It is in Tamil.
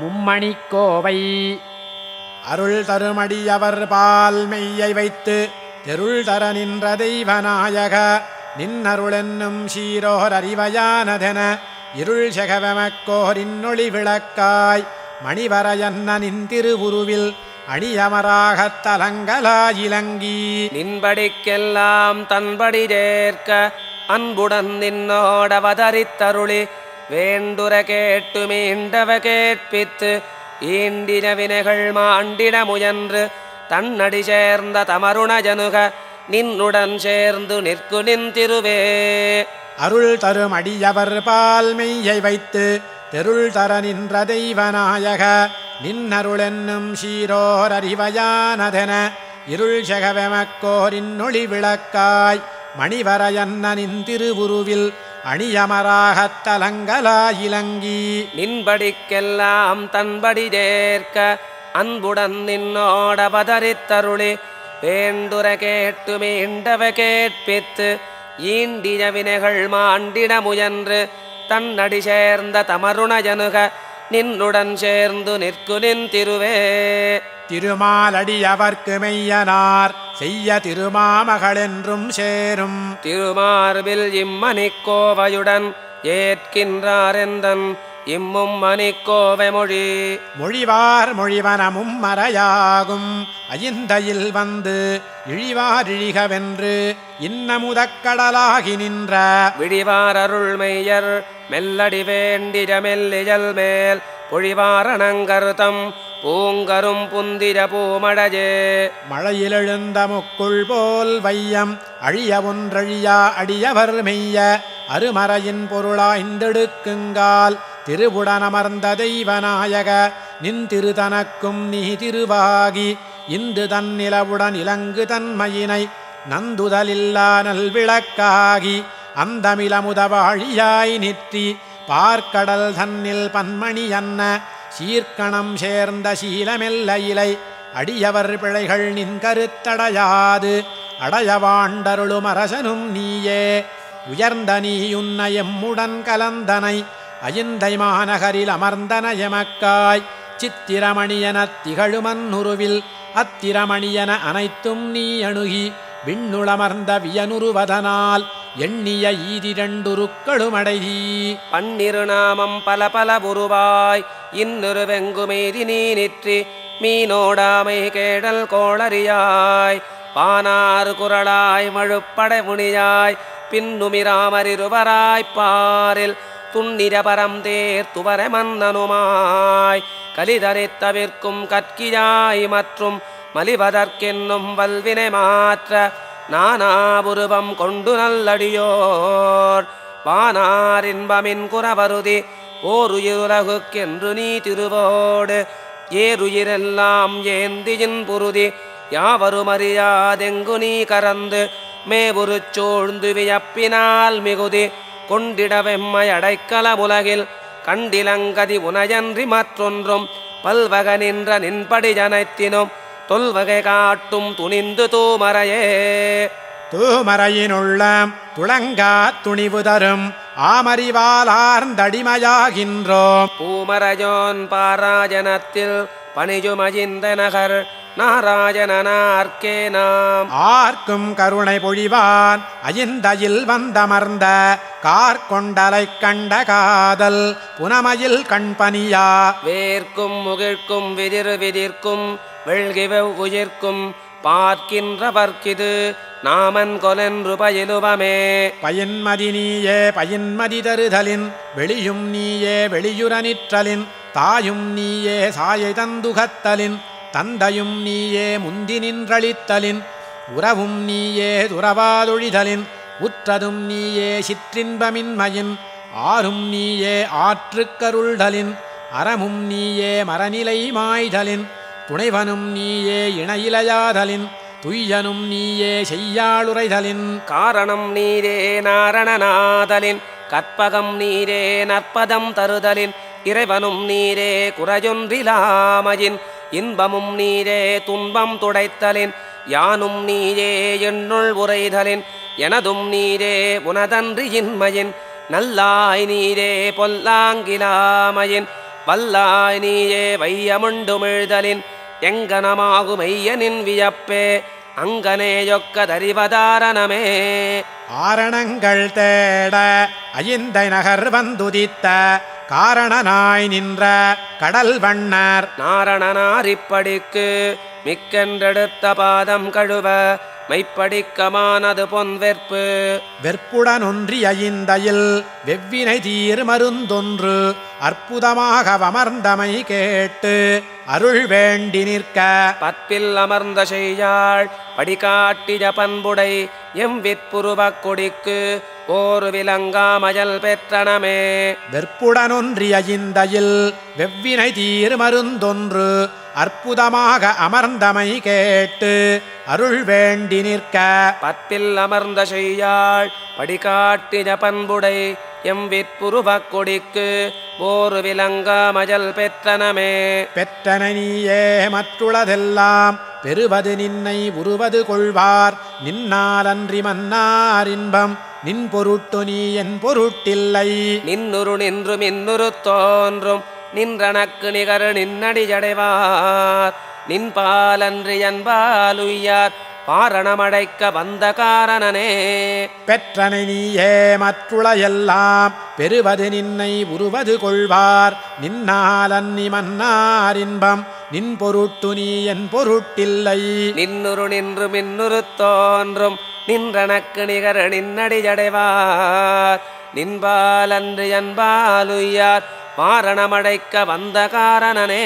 மும்மணிக்கோவை. அருள் தருமடியவர் பால் மெய்யை வைத்து தெருள் தர நின்ற தெய்வநாயக நின்னருளென்னும் சீரோர் அறிவயானதென இருள் செகவமக்கோர் இன்னொளி விளக்காய் மணிவரையன்ன நின் திருவுருவில் அணியமராகத் தலங்கலாயிலங்கி நின்படிக்கெல்லாம் தன்படி சேர்க்க அன்புடன் நின்னோடவதரித்தருளி வேண்டுர கேட்டு மீண்டவ கேட்பித்து ஈண்டின வினைகள் மாண்டிட முயன்று தன்னடி சேர்ந்த தமருண ஜனுக நின்னுடன் சேர்ந்து நிற்கு நின் அருள் தரும் அடியவர் பால் மெய்யை வைத்து தெருள் தர நின்ற தெய்வநாயக நின்னருளென்னும் சீரோர் அறிவயானதென இருள் செகவெமக்கோரின் இன்னொளி விளக்காய் மணிவரையன்ன நின் திருவுருவில் அணியமராகத் தலங்கலாயிலங்கி நின்படிக்கெல்லாம் தன்படி சேர்க்க அன்புடன் நின்னோடவதரித்தருளி வேண்டுர கேட்டு மீண்டவ கேட்பித்து ஈண்டின வினைகள் மாண்டிட முயன்று தன்னடி சேர்ந்த தமருண ஜனுக நின்னுடன் சேர்ந்து நிற்கு நின் திருவே. திருமாலடியவர்க்கு மெய்யனார் செய்ய திருமாமகளென்றும் சேரும். திருமார்பில் இம்மணிக்கோவையுடன் ஏற்கின்றாரெந்தன் இம்மும் மணிக்கோவை மொழி. மொழிவார் மொழிவனமும் மறையாகும். அயிந்தையில் வந்து இழிவாரிழிகவென்று இன்னமுதக்கடலாகி நின்ற. விடிவார் அருள்மெய்யர் மெல்லடி வேண்டிட மெல்லியல் மேல் பொழிவாரணங்கருத்தம் பூங்கரும் புந்திர பூமடஜே. மழையிலெழுந்த முக்குள் போல் வையம் அழிய ஒன்றழியா அடியவர் மெய்ய அருமறையின் பொருளாய்ந்தெடுக்குங்கால் திருவுடனமர்ந்த தெய்வநாயக நின் திருதனக்கும் நீ திருவாகி இந்து தன்னிலவுடன் இலங்கு தன்மையினை நந்துதலில்லா நல்விளக்காகி அந்தமிலமுதவாழியாய் நிற்றி பார்க்கடல் தன்னில் பன்மணி அன்ன சீர்கணம் சேர்ந்த சீலமெல்ல இலை அடியவர் பிழைகள் நின் கருத்தடையாது. அடையவாண்டருளும் அரசனும் நீயே. உயர்ந்த நீயுன்ன எம்முடன் கலந்தனை அயந்தை மாநகரில் அமர்ந்தன எமக்காய். சித்திரமணியன திகழுமன்னுருவில் அத்திரமணியன அனைத்தும் நீ அணுகி விண்ணுளமர்ந்த வியனுருவதனால் எண்ணிய ஈதிரண்டுருக்களுமடைதி பன்னிருநாமம் பல பல உருவாய் இன்னொரு வெங்குமேதி நீ நிற்றி மீனோடாமை கேடல் கோளறியாய். பானாறு குரலாய் மழுப்படை முனியாய். பின்னுமிராமரிருவராய்ப் பாரில் துன்னிரபரம் தேர் துவர மன்னனுமாய். கலிதரைத் தவிர்க்கும் கற்கியாய் மற்றும் மலிவதற்கென்னும் வல்வினை மாற்ற நானாபுருவம் கொண்டு நல்லடியோர். வானாரின்பமின் குறவருதி ஓருயிருலகுக்கென்று நீ திருவோடு ஏறுயிரெல்லாம் ஏந்தியின் புருதி யாவரும் அறியாதெங்கு நீ கறந்து மேபுரு சோழ்ந்து வியப்பினால் மிகுதி கொண்டிடவெம்மை அடைக்கல உலகில் கண்டிலங்கதி உனையன்றி மற்றொன்றும் பல்வக நின்ற நின்படி ஜனத்தினும் தொல்வகை காட்டும் துணிந்து தூமறையே தூமறையினுள்ளம் துளங்கா துணிவு தரும் ஆமறிவாலார்ந்தடிமையாகின்றோம். பூமரஜோன் பாராஜனத்தில் பணிஜுமஜிந்த நகர் நாராஜனார்க்கே நாம் ஆர்க்கும் கருணை பொழிவான் அயிந்தையில் வந்தமர்ந்த கார்கொண்டலைக் கண்ட காதல் புனமையில் கண்பனியா. வேர்க்கும் முகிழ்க்கும் விதிர் விதிர்க்கும் வெள்கிவெவ் உயிர்க்கும் பார்க்கின்றவர்க்கிது நாமன் கொலென்று பயிலுவமே. பயன்மதி நீயே பயன்மதி தருதலின் வெளியும் நீயே வெளியுற நிற்றலின் தாயும் நீயே சாயை தந்துகத்தலின் தந்தையும் நீயே முந்தி நின்றளித்தலின் உறவும் நீயே துறவாதொழிதலின் உற்றதும் நீயே சிற்றின்பமின்மையின் ஆறும் நீயே ஆற்றுக்கருள்தலின் அறமும் நீயே மரநிலை மாய்தலின் துணைவனும் நீயே இணையிலையாதலின் துய்யனும் நீயே செய்யாளுரைதலின். காரணம் நீரே நாரணநாதலின் கற்பகம் நீரே நற்பதம் தருதலின் இறைவனும் நீரே குறையொன்றிலாமையின் இன்பமும் நீரே துன்பம் துடைத்தலின் யானும் நீரே என்னுள் உரைதலின் எனதும் நீரே உனதன்றி இன்மையின் நல்லாய் நீரே பொல்லாங்கிலாமையின் வல்லாய் நீயே வையமுண்டுமிழ்தலின் எங்கனமாகு மெய்யனின் வியப்பே அங்கனேயொக்க தரிவதாரணமே. ஆரணங்கள் தேட அயிந்தை நகர் வந்துதித்த காரணனாய் நின்ற கடல் வண்ணர். நாரணனாரிப்படிக்கு மிக்கென்றெடுத்த பாதம் கழுவ மெய்ப்படிக்கமானது பொன் வெற்பு. வெற்புடன் ஒன்றிய இந்தையில் வெவ்வினை தீர் மருந்தொன்று அற்புதமாக அமர்ந்தமை கேட்டு அருள் வேண்டி நிற்க. பற்பில் அமர்ந்த செய்யாள் படிகாட்டிய பண்புடை எம் விற்புருவக் கொடிக்கு ஓரு விலங்காமயல் பெற்றனமே. வெற்புடன் ஒன்றிய இந்தையில் வெவ்வினை தீர் மருந்தொன்று அற்புதமாக அமர்ந்தமை கேட்டு அருள் வேண்டி நிற்க. பற்பில் அமர்ந்த செய்யாள் படிகாட்டிய பண்புடை எம் விற்புருவக் கொடிக்கு ஓரு விலங்காமயல் பெற்றனமே. பெற்றன நீயே மற்றுளதெல்லாம் பெறுவது நின்னை உருவது கொள்வார். நின்னாலன்றி மன்னார் இன்பம் நின் பொருட்டு நீ என் பொருட்டில்லை. நின்னுரு நின்று மின்னுரு தோன்றும் நின்றனக்கு நிகர் நின்னடியடைவார் நின்பாலன்றி என்பாலுய்யார் பாரணமடைக்க வந்த காரணனே. பெற்றனை நீயே மற்றுள எல்லாம் பெறுவது நின்னை உருவது கொள்வார். நின்னாலன்னி மன்னார் இன்பம் நின் பொருட்டு நீ என் பொருட்டில்லை. நின்னுரு நின்று மின்னுரு தோன்றும் நின்றனக்கு நிகர் நின்னடியடைவார் நின்பாலன்று என்பாலுய்யார் மாரணமடைக்க வந்த காரணனே.